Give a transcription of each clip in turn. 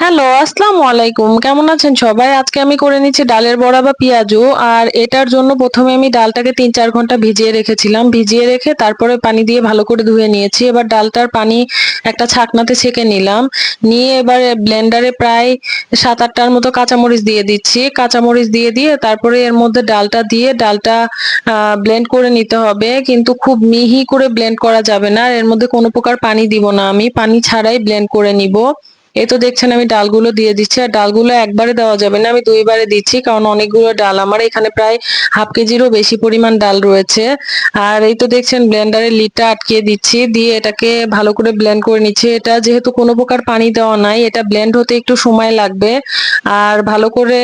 Hello, আসসালামু আলাইকুম। কেমন আছেন সবাই? আজকে আমি করে নিচ্ছি ডালের বড়া বা পিঁয়াজু। আর এটার জন্য প্রথমে আমি ডালটাকে ৩-৪ ঘণ্টা ভিজিয়ে রেখেছিলাম। ভিজিয়ে রেখে তারপরে পানি দিয়ে ভালো করে ধুয়ে নিয়েছি। এবার ডালটার পানি একটা ছাঁকনাতে ছেঁকে নিলাম। নিয়ে এবার ব্লেন্ডারে প্রায় সাত আটটার মতো কাঁচামরিচ দিয়ে দিচ্ছি। কাঁচামরিচ দিয়ে দিয়ে তারপরে এর মধ্যে ডালটা দিয়ে ডালটা ব্লেন্ড করে নিতে হবে। কিন্তু খুব মিহি করে ব্লেন্ড করা যাবে না। এর মধ্যে কোনো প্রকার পানি দিব না আমি। পানি ছাড়াই ব্লেন্ড করে নিবো। এই তো দেখছেন আমি ডালগুলো দিয়ে দিচ্ছি। আর ডালগুলো একবারে দেওয়া যাবে না। আমি দুইবারে দিচ্ছি। কারণ অনেকগুলো ডাল আমার এখানে প্রায় হাফ কেজিরও বেশি পরিমাণ ডাল রয়েছে। আর এই তো দেখছেন ব্লেন্ডারের লিডটা আটকিয়ে দিচ্ছি। দিয়ে এটাকে ভালো করে ব্লেন্ড করে নিচ্ছি। এটা যেহেতু কোনো প্রকার পানি দেওয়া নাই, এটা ব্লেন্ড হতে একটু সময় লাগবে। আর ভালো করে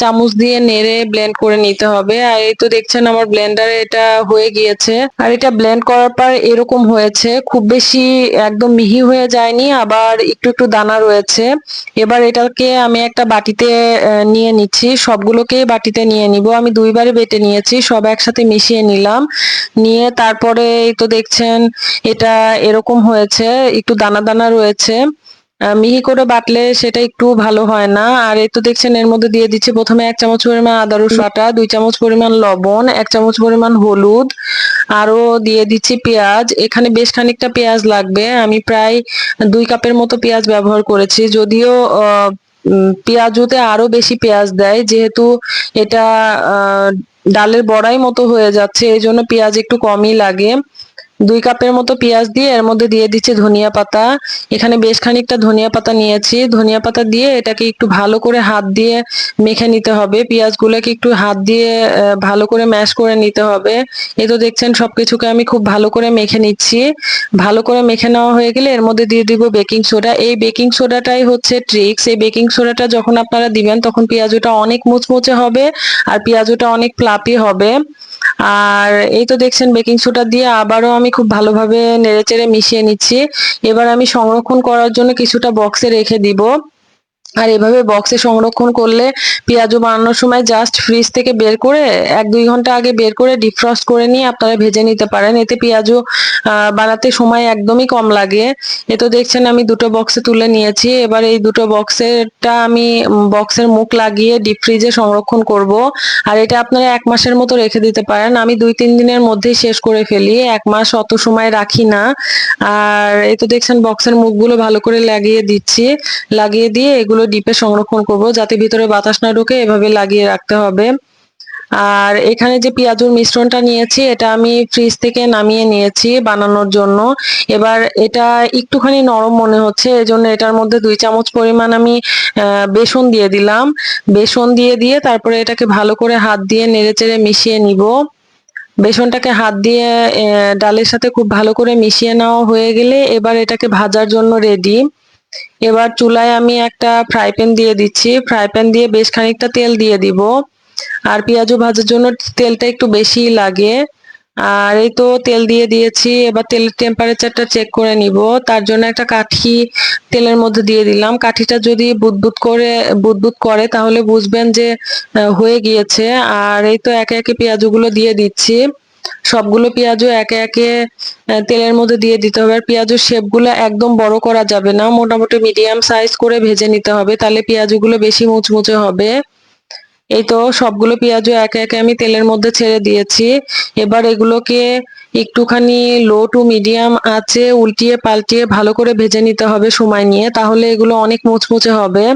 চামচ দিয়ে নেড়ে ব্লেন্ড করে নিতে হবে। আর এই তো দেখছেন আমার ব্লেন্ডারে এটা হয়ে গিয়েছে। আর এটা ব্লেন্ড করার পর এরকম হয়েছে। খুব বেশি একদম মিহি হয়ে যায়নি আবার একটু, একটু দানা রয়েছে। এবার এটাকে আমি একটা বাটিতে নিয়ে নিচ্ছি। সবগুলোকেই বাটিতে নিয়ে নিব আমি দুইবারে বেটে নিয়েছি। সব একসাথে মিশিয়ে নিলাম। নিয়ে তারপরে এই তো দেখছেন এটা এরকম হয়েছে। একটু দানা, দানা রয়েছে। মিহি করে বাটলে সেটা একটু ভালো হয় না। আর এই তো দেখছেন এর মধ্যে দিয়ে দিচ্ছি প্রথমে এক চামচ পরিমাণ আদা রসুন বাটা, দুই চামচ পরিমাণ লবণ, এক চামচ পরিমাণ হলুদ, আরও দিয়ে দিচ্ছি পেঁয়াজ। এখানে বেশ খানিকটা পেঁয়াজ লাগবে। আমি প্রায় দুই কাপের মতো পেঁয়াজ ব্যবহার করেছি। যদিও পেঁয়াজুতে আরও বেশি পেঁয়াজ দেয়। যেহেতু এটা ডালের বড়াই মতো হয়ে যাচ্ছে, এই জন্য পেঁয়াজ একটু কমই লাগে। ২ কাপের মতো পেঁয়াজ দিয়ে এর মধ্যে দিয়ে দিচ্ছি ধনিয়া পাতা। এখানে বেশ খানিকটা ধনিয়া পাতা নিয়েছি। ধনিয়া পাতা দিয়ে এটাকে একটু ভালো করে হাত দিয়ে মেখে নিতে হবে। পেঁয়াজগুলোকে একটু হাত দিয়ে ভালো করে ম্যাশ করে নিতে হবে। এ তো দেখছেন সবকিছুকে আমি খুব ভালো করে মেখে নিচ্ছি। ভালো করে মেখে নেওয়া হয়ে গেলে এর মধ্যে দিয়ে দিব বেকিং সোডা। এই বেকিং সোডাটাই হচ্ছে ট্রিক্স। এই বেকিং সোডাটা যখন আপনারা দিবেন, তখন পেঁয়াজুটা অনেক মুচমুচে হবে আর পেঁয়াজুটা অনেক ফ্লাফি হবে। আর এই তো দেখছেন বেকিং সোডা দিয়ে আবারও আমি খুব ভালোভাবে নেড়েচেড়ে মিশিয়ে নিচ্ছি। এবার আমি সংরক্ষণ করার জন্য কিছুটা বক্সে রেখে দিব। আর এভাবে বক্সে সংরক্ষণ করলে পেঁয়াজু বানানোর সময় জাস্ট ফ্রিজ থেকে বের করে ১-২ ঘণ্টা আগে বের করে ডিফ্রস্ট করে নিয়ে আপনারা ভেজে নিতে পারেন। এতে পেঁয়াজু আ বানাতে সময় একদমই কম লাগে। এ তো দেখছেন আমি দুটো বক্সে তুলে নিয়েছি। এবার এই দুটো বক্সেরটা আমি বক্সের মুখ লাগিয়ে ডিপ ফ্রিজে সংরক্ষণ করব। আর এটা আপনারা এক মাসের মতো রেখে দিতে পারেন। আমি ২-৩ দিনের মধ্যেই শেষ করে ফেলি। এক মাস অত সময় রাখি না। আর এ তো দেখছেন বক্সের মুখগুলো ভালো করে লাগিয়ে দিচ্ছি। লাগিয়ে দিয়ে এগুলো ডিপে সংরক্ষণ করব, যাতে ভিতরে বাতাস না ঢোকে, এভাবে লাগিয়ে রাখতে হবে। আর এখানে যে পেঁয়াজুর মিশ্রণটা নিয়েছি, এটা আমি ফ্রিজ থেকে নামিয়ে নিয়েছি বানানোর জন্য। এবার এটা একটুখানি নরম মনে হচ্ছে, এজন্য এটার মধ্যে দুই চামচ পরিমাণ আমি বেসন দিয়ে দিলাম। বেসন দিয়ে দিয়ে তারপরে এটাকে ভালো করে হাত দিয়ে নেড়েচেড়ে মিশিয়ে নিবো। বেসনটাকে হাত দিয়ে ডালের সাথে খুব ভালো করে মিশিয়ে নেওয়া হয়ে গেলে এবার এটাকে ভাজার জন্য রেডি। এবার চুলায় আমি একটা ফ্রাই প্যান দিয়ে দিচ্ছি। ফ্রাই প্যান দিয়ে বেশ খানিকটা তেল দিয়ে দিব। আর পেঁয়াজু ভাজার জন্য তেলটা একটু বেশিই লাগে। আর এই তো তেল দিয়ে দিয়েছি। এবার তেলের টেম্পারেচারটা চেক করে নিব। তার জন্য একটা কাঠি তেলের মধ্যে দিয়ে দিলাম। কাঠিটা যদি বুদবুদ করে বুদবুদ করে তাহলে বুঝবেন যে হয়ে গিয়েছে। আর এই তো একে, একে পেঁয়াজগুলো দিয়ে দিচ্ছি। সবগুলো পেঁয়াজও একে, একে তেলের মধ্যে দিয়ে দিতে হবে। আর পেঁয়াজুর শেপগুলো একদম বড় করা যাবে না। মোটামুটি মিডিয়াম সাইজ করে ভেজে নিতে হবে। তাহলে পেঁয়াজুগুলো বেশি মুচমুচে হবে। এই তো সবগুলো পেঁয়াজও একে, একে আমি তেলের মধ্যে ছেড়ে দিয়েছি। এবার এগুলোকে একটুখানি লো টু মিডিয়াম আঁচে উল্টিয়ে পাল্টিয়ে ভালো করে ভেজে নিতে হবে সময় নিয়ে। তাহলে এগুলো অনেক মুচমুচে হবে।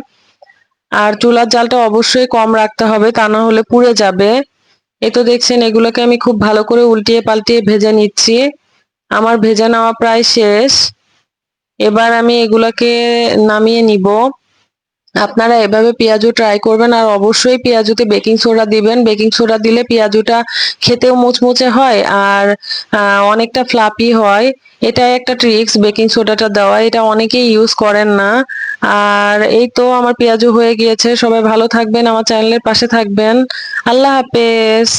আর চুলার জালটা অবশ্যই কম রাখতে হবে তা না হলে পুড়ে যাবে। এই তো দেখছেন, এগুলোকে আমি খুব ভালো করে উল্টিয়ে পাল্টিয়ে ভেজে নিচ্ছি। আমার ভেজে নেওয়া প্রায় শেষ। এবার আমি এগুলোকে নামিয়ে নিব। আপনারা এভাবে পেঁয়াজু ট্রাই করবেন আর অবশ্যই পেঁয়াজুতে বেকিং সোডা দিবেন। বেকিং সোডা দিলে পেঁয়াজুটা খেতেও মুচমুচে হয় আর অনেকটা ফ্লাফি হয়। এটাই একটা ট্রিক্স বেকিং সোডাটা দেওয়া। এটা অনেকেই ইউজ করেন না। আর এই তো আমার পেঁয়াজু হয়ে গিয়েছে। সবাই ভালো থাকবেন, আমার চ্যানেলের পাশে থাকবেন। আল্লাহ হাফেজ।